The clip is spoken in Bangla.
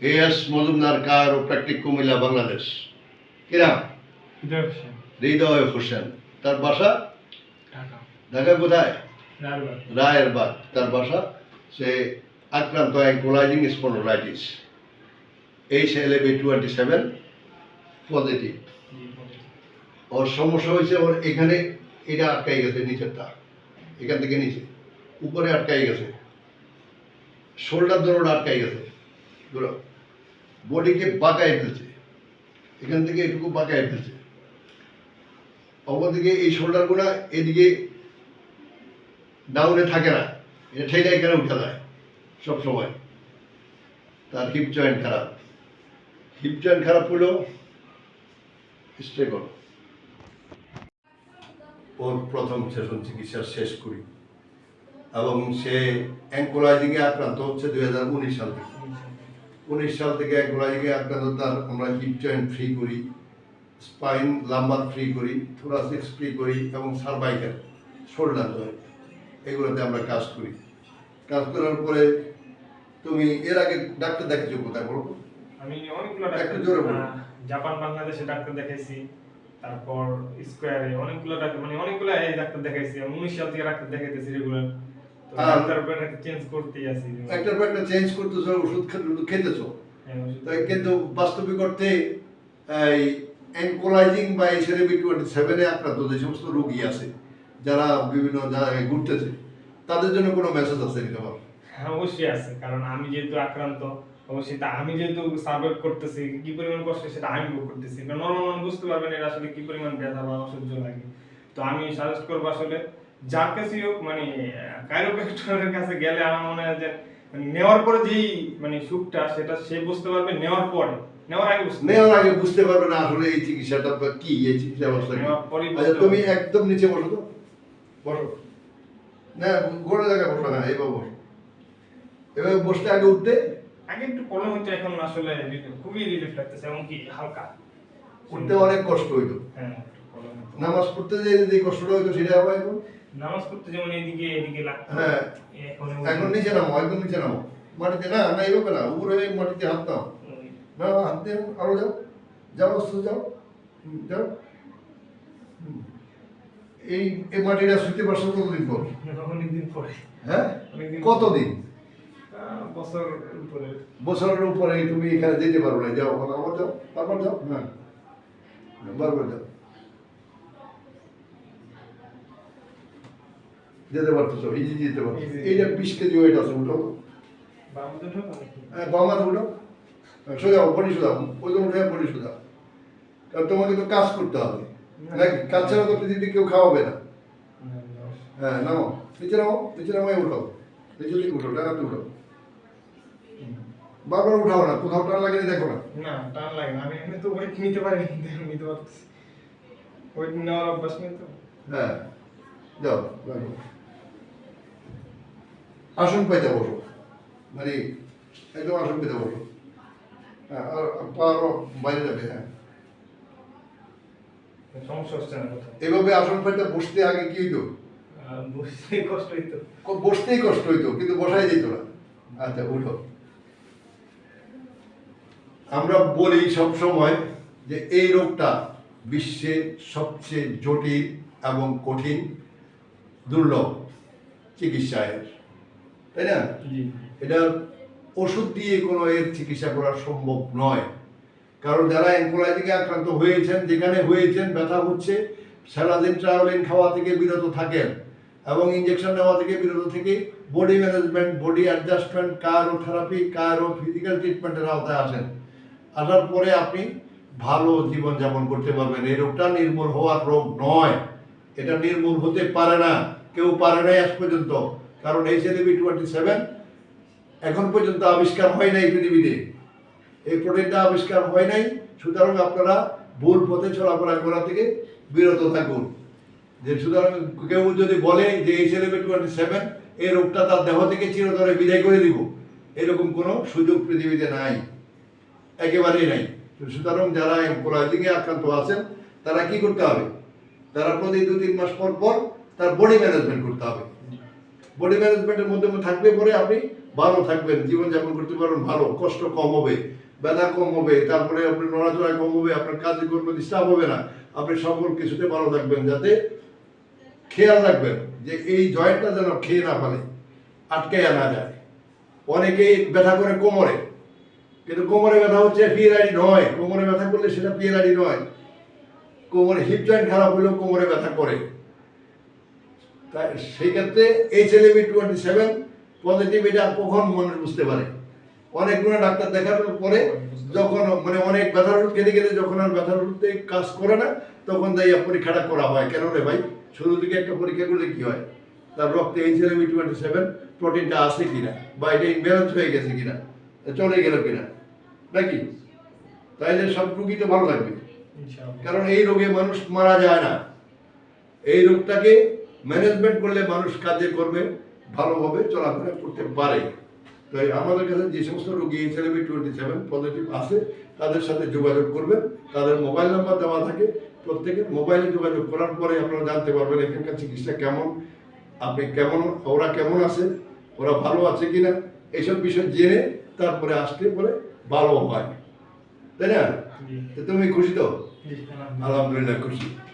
A S Majumdar chiropractic Comilla Bangladesh. কিরা? হৃদয় হোসেন। তার বাসা? ঢাকা। কোথায়? রায়ের বাগ তার বাসা? সে আক্রান্ত ankylosing spondylitis. H L A B twenty seven positive. ওর সমস্যা হয়েছে ওর এখানে এটা আটকাই গেছে নিচেরটা। এখান থেকে নিচে। উপরে আটকাই গেছে। শোল্ডার দৌড় আটকাই গেছে। পুরো বডিকে বাঁকায় ফেলছে। এখান থেকে এটুকু বাঁকায় ফেলছে। অপরদিকে এই শোল্ডারগুলো এদিকে ডাউনে থাকে না। এটা ঠেলে এখানে উঠে যায়? সব সময়। তার হিপ জয়েন্ট খারাপ। হিপ জয়েন্ট খারাপ হলেও স্টে করো ওর প্রথম সেশন চিকিৎসা শেষ করি। এবং সে অ্যাঙ্কোলাইজিংয়ে আক্রান্ত হচ্ছে দুই হাজার উনিশ সাল থেকে। উনিশ সাল থেকে অ্যাঙ্কোলাইজিংয়ে আক্রান্ত তার আমরা হিপ জয়েন্ট ফ্রি করি স্পাইন লাম্বার ফ্রি করি থোরাসিক্স ফ্রি করি এবং সার্ভাইকাল শোল্ডার জয়েন্ট এগুলোতে আমরা কাজ করি। কাজ করার পরে তুমি এর আগে ডাক্তার দেখেছ কোথায় বলো আমি অনেকগুলো ডাক্তার জোরে। আহ, জাপান বাংলাদেশে ডাক্তার দেখাইছি তারপর স্কোয়ারে অনেকগুলো ডাক্তার মানে অনেকগুলো এই ডাক্তার দেখাইছি উনিশ সাল থেকে ডাক্তার দেখাইতেছি রেগুলার। চেঞ্জ করতেই আছি। একটার পর একটা চেঞ্জ করতেছো ওষুধ খেতেছো। হ্যাঁ, তাই কিন্তু বাস্তবিক অর্থে এই অ্যাঙ্কোলাইজিং বা এইচআরবি টোয়েন্টি সেভেনে আক্রান্ত যে সমস্ত রোগী আছে যারা বিভিন্ন জায়গায় ঘুরতেছে তাদের জন্য কোনো মেসেজ আছে নাকি তোমার হ্যাঁ অবশ্যই আছে কারণ আমি যেহেতু আক্রান্ত অবশ্যই তা আমি যেহেতু সার্ভাইভ করতেছি কি পরিমাণ কষ্ট সেটা আমি ভোগ করতেছি। নর্মাল বুঝতে পারবেন এটা আসলে কি পরিমাণ ব্যথা বা অসহ্য লাগে। তো আমি সাজেস্ট করব আসলে যার কাছেই হোক মানে কাইরোপ্যাক্টরের কাছে গেলে আমার মনে হয় যে মানে নেওয়ার পরে যেই মানে সুখটা সেটা সে বুঝতে পারবে নেওয়ার পরে। নেওয়ার আগে বুঝতে নেওয়ার আগে বুঝতে পারবে না আসলে এই চিকিৎসাটা কি এই চিকিৎসা ব্যবস্থা আচ্ছা তুমি একদম নিচে বসো তো। বসো। না গোড়া জায়গায় বসো না এইভাবে বসো। এভাবে বসলে আগে উঠতে। আগে একটু প্রবলেম হচ্ছে এখন আসলে খুবই রিলিফ লাগতেছে এমনকি হালকা। উঠতে অনেক কষ্ট হইতো। হ্যাঁ। নামাজ পড়তে যে যে কষ্টটা হইতো সেটা হবে এখন? নামাজ পড়তে যেমন এদিকে এদিকে লাগতো। হ্যাঁ। এখন নিচে নামো একদম নিচে নামো। মাটিতে না না এইভাবে না উপরে মাটিতে হাত নাও না হাত দিয়ে আরও যাও। যাও আস্তে যাও। যাও। এই এই মাটিটা শুইতে পারছ কতদিন পর? অনেকদিন পরে। হ্যাঁ? কতদিন? বছর উপরে। বছরের উপরে তুমি এখানে যেতে পারো না যাও আবার যাও বারবার যাও। হ্যাঁ। বারবার যাও। যেতে পারতেছো ইজি যেতে পারতো। এইটা বিশ কেজি ওয়েট আছে উঠো। হ্যাঁ বাম হাত উঠো। হ্যাঁ, সোজা বডি সোজা ওজন উঠে বডি সোজা। কারণ তোমাকে তো কাজ করতে হবে নাকি? কাজ ছাড়া তো পৃথিবীতে কেউ খাওয়াবে না। হ্যাঁ নাও নিচে নাও নিচে নামে উঠো। নিচে দিকে উঠো টাকাতে উঠো। বারবার উঠাও না কোথাও টান লাগেনি দেখো না। না টান লাগে না। আমি এমনি তো ওয়েট নিতে পারি নিতে পারতেছি। ওয়েট নেওয়ার অভ্যাস নেই তো। হ্যাঁ যাও রাখো আসন পাইতে বসো মানে একদম আসন পেতে বসো হ্যাঁ আর বাইরে যাবে হ্যাঁ সমস্যা হচ্ছে না এভাবে আসন পাইতে বসতে আগে কি হইতো কষ্ট হইতো বসতেই কষ্ট হইতো কিন্তু বসাই যেত না আচ্ছা উঠো আমরা বলি সব সময় যে এই রোগটা বিশ্বের সবচেয়ে জটিল এবং কঠিন দুর্লভ চিকিৎসায়ের। তাই না? এটা ওষুধ দিয়ে কোনো এর চিকিৎসা করা সম্ভব নয়। কারণ যারা অ্যাঙ্কোলাইটিকে আক্রান্ত হয়েছেন যেখানে হয়েছেন ব্যথা হচ্ছে স্যালাদিন ট্রাভেলিন খাওয়া থেকে বিরত থাকেন এবং ইঞ্জেকশন নেওয়া থেকে বিরত থেকে বডি ম্যানেজমেন্ট বডি অ্যাডজাস্টমেন্ট কারও থেরাপি কারও ফিজিক্যাল ট্রিটমেন্টের আওতায় আসেন। আসার পরে আপনি ভালো জীবনযাপন করতে পারবেন। এই রোগটা নির্মূল হওয়ার রোগ নয়। এটা নির্মূল হতে পারে না। কেউ পারে নাই আজ পর্যন্ত। কারণ এইচ এল টোয়েন্টি সেভেন এখন পর্যন্ত আবিষ্কার হয় নাই পৃথিবীতে। এই প্রোটিনটা আবিষ্কার হয় নাই। সুতরাং আপনারা ভুল পথে চলাফেরা করা থেকে বিরত থাকুন। যে সুতরাং কেউ যদি বলে যে এই ছেলে টোয়েন্টি সেভেন এই রোগটা তার দেহ থেকে চিরতরে বিদায় করে দিব, এরকম কোনো সুযোগ পৃথিবীতে নাই। একেবারেই নাই। সুতরাং যারা কোলাইজিংয়ে আক্রান্ত আছেন, তারা কি করতে হবে? তারা প্রতি দু তিন মাস পর পর তার বডি ম্যানেজমেন্ট করতে হবে। বডি ম্যানেজমেন্টের মধ্যে থাকবে পরে আপনি ভালো থাকবেন, জীবনযাপন করতে পারবেন ভালো, কষ্ট কম হবে, ব্যথা কম হবে, তারপরে আপনার নড়াচড়া কম হবে, আপনার কাজে করবে ডিস্টার্ব হবে না। আপনি সকল কিছুতে ভালো থাকবেন, যাতে খেয়াল রাখবেন যে এই জয়েন্টটা যেন খেয়ে না ফেলে, আটকাইয়া না যায়। অনেকেই ব্যথা করে কোমরে, কিন্তু কোমরে ব্যথা হচ্ছে পিএলআইডি নয়, কোমরে ব্যথা করলে সেটা পিএলআইডি নয়। কোমরে হিপ জয়েন্ট খারাপ হলেও কোমরে ব্যথা করে। তাই সেই ক্ষেত্রে H L B twenty seven positive এটা কখন মনে বুঝতে পারে? অনেকগুলো ডাক্তার দেখানোর পরে যখন মানে অনেক ব্যথার ওষুধ খেতে খেতে যখন আর ব্যথার ওষুধে কাজ করে না তখন তাই পরীক্ষাটা করা হয়। কেন রে ভাই? শুরু থেকে একটা পরীক্ষা করলে কি হয়? তার রক্তে H L B twenty seven প্রোটিনটা আছে কিনা? বা এটা ইমব্যালেন্স হয়ে গেছে কিনা? চলে গেল কিনা? নাকি? তাইলে সব রুগী তো ভালো লাগবে কারণ এই রোগে মানুষ মারা যায় না। এই রোগটাকে ম্যানেজমেন্ট করলে মানুষ কাজে করবে ভালোভাবে চলাফেরা করতে পারে। তো আমাদের কাছে যে সমস্ত রোগী এইচএলভি টোয়েন্টি সেভেন পজিটিভ আছে তাদের সাথে যোগাযোগ করবেন। তাদের মোবাইল নাম্বার দেওয়া থাকে। প্রত্যেকের মোবাইলে যোগাযোগ করার পরে আপনারা জানতে পারবেন এখানকার চিকিৎসা কেমন আপনি কেমন ওরা কেমন আছে ওরা ভালো আছে কি না এইসব বিষয় জেনে তারপরে আসতে পরে ভালো হয়। তাই না? তুমি খুশি তো। আলহামদুলিল্লাহ খুশি।